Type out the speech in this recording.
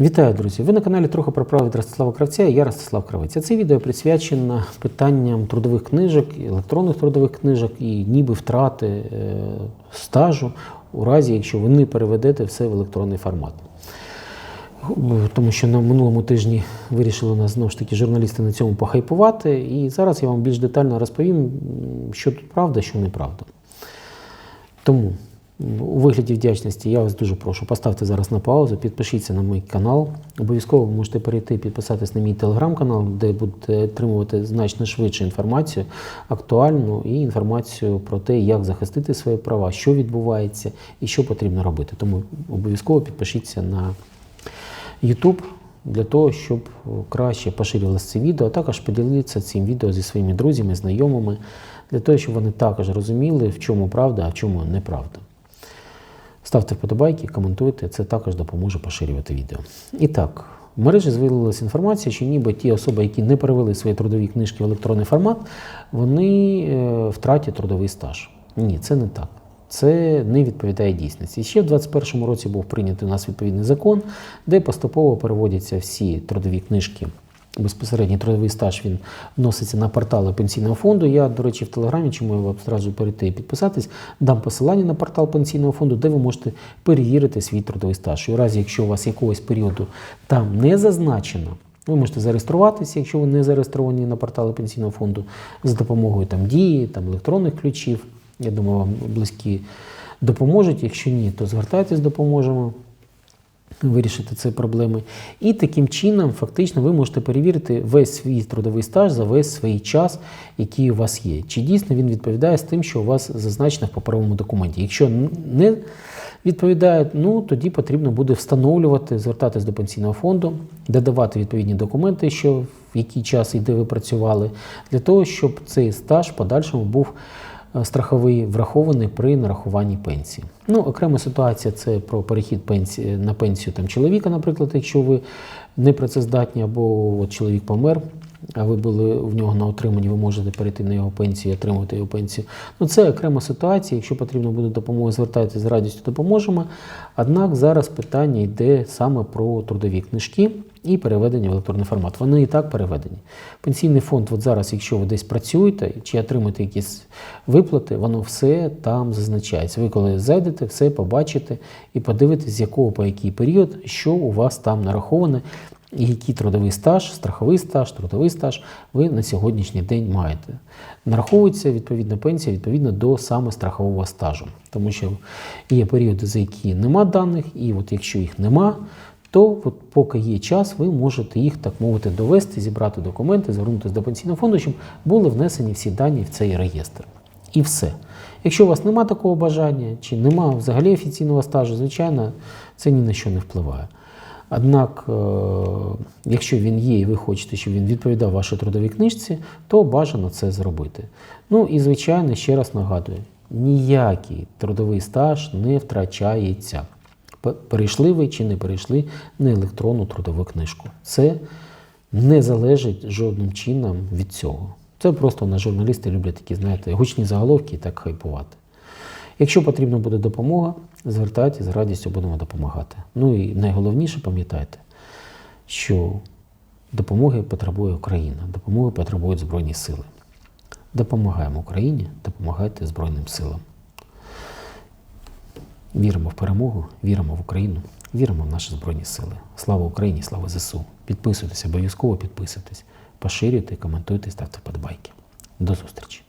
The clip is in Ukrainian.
Вітаю, друзі! Ви на каналі трохи про право від Ростислава Кравця я Ростислав Кравець. Це відео присвячено питанням трудових книжок, електронних трудових книжок і ніби втрати е, стажу у разі, якщо ви не переведете все в електронний формат. Тому що на минулому тижні вирішили нас знову ж таки журналісти на цьому похайпувати. І зараз я вам більш детально розповім, що тут правда, що неправда. Тому у вигляді вдячності я вас дуже прошу, поставте зараз на паузу, підпишіться на мій канал. Обов'язково ви можете перейти підписатись на мій телеграм-канал, де будете отримувати значно швидше інформацію, актуальну і інформацію про те, як захистити свої права, що відбувається і що потрібно робити. Тому обов'язково підпишіться на YouTube для того, щоб краще поширювалося це відео, а також поділитися цим відео зі своїми друзями, знайомими, для того, щоб вони також розуміли, в чому правда, а в чому неправда. Ставте вподобайки, коментуйте, це також допоможе поширювати відео. І так, в мережі з'явилася інформація, що ніби ті особи, які не перевели свої трудові книжки в електронний формат, вони е, втратять трудовий стаж. Ні, це не так. Це не відповідає дійсності. Ще в 2021 році був прийнятий у нас відповідний закон, де поступово переводяться всі трудові книжки. Безпосередній трудовий стаж він вноситься на портали пенсійного фонду. Я, до речі, в телеграмі, чому я вам зразу перейти і підписатись, дам посилання на портал пенсійного фонду, де ви можете перевірити свій трудовий стаж. У разі, якщо у вас якогось періоду там не зазначено, ви можете зареєструватися, якщо ви не зареєстровані на портали пенсійного фонду, за допомогою там дії, там електронних ключів. Я думаю, вам близькі допоможуть. Якщо ні, то звертайтесь, допоможемо вирішити ці проблеми. І таким чином, фактично, ви можете перевірити весь свій трудовий стаж за весь свій час, який у вас є. Чи дійсно він відповідає з тим, що у вас зазначено в паперовому документі. Якщо не відповідає, ну тоді потрібно буде встановлювати, звертатись до пенсійного фонду, додавати відповідні документи, що в який час і де ви працювали, для того, щоб цей стаж в подальшому був страховий врахований при нарахуванні пенсії. Ну, окрема ситуація це про перехід пенсії на пенсію там чоловіка, наприклад, якщо ви не працездатні або от чоловік помер. А ви були в нього на отриманні, ви можете перейти на його пенсію і отримати його пенсію. Ну, це окрема ситуація. Якщо потрібно буде допомога, звертайтеся з радістю допоможемо. Однак зараз питання йде саме про трудові книжки і переведення в електронний формат. Вони і так переведені. Пенсійний фонд, от зараз, якщо ви десь працюєте чи отримуєте якісь виплати, воно все там зазначається. Ви коли зайдете, все побачите і подивитесь, з якого по який період, що у вас там нараховане. І який трудовий стаж, страховий стаж, трудовий стаж ви на сьогоднішній день маєте. Нараховується відповідна пенсія відповідно до саме страхового стажу. Тому що є періоди, за які нема даних, і от якщо їх нема, то от поки є час, ви можете їх, так мовити, довести, зібрати документи, звернутися до пенсійного фонду, щоб були внесені всі дані в цей реєстр. І все. Якщо у вас нема такого бажання, чи нема взагалі офіційного стажу, звичайно, це ні на що не впливає. Однак, е, якщо він є і ви хочете, щоб він відповідав вашій трудовій книжці, то бажано це зробити. Ну і, звичайно, ще раз нагадую, ніякий трудовий стаж не втрачається. Перейшли ви чи не перейшли на електронну трудову книжку. Це не залежить жодним чином від цього. Це просто на журналісти люблять такі, знаєте, гучні заголовки і так хайпувати. Якщо потрібна буде допомога, звертайтеся, з радістю будемо допомагати. Ну і найголовніше пам'ятайте, що допомоги потребує Україна, допомоги потребують Збройні Сили. Допомагаємо Україні, допомагайте Збройним силам. Віримо в перемогу, віримо в Україну, віримо в наші Збройні Сили. Слава Україні, слава ЗСУ. Підписуйтесь, обов'язково підписуйтесь, поширюйте, коментуйте, ставте подбайки. До зустрічі!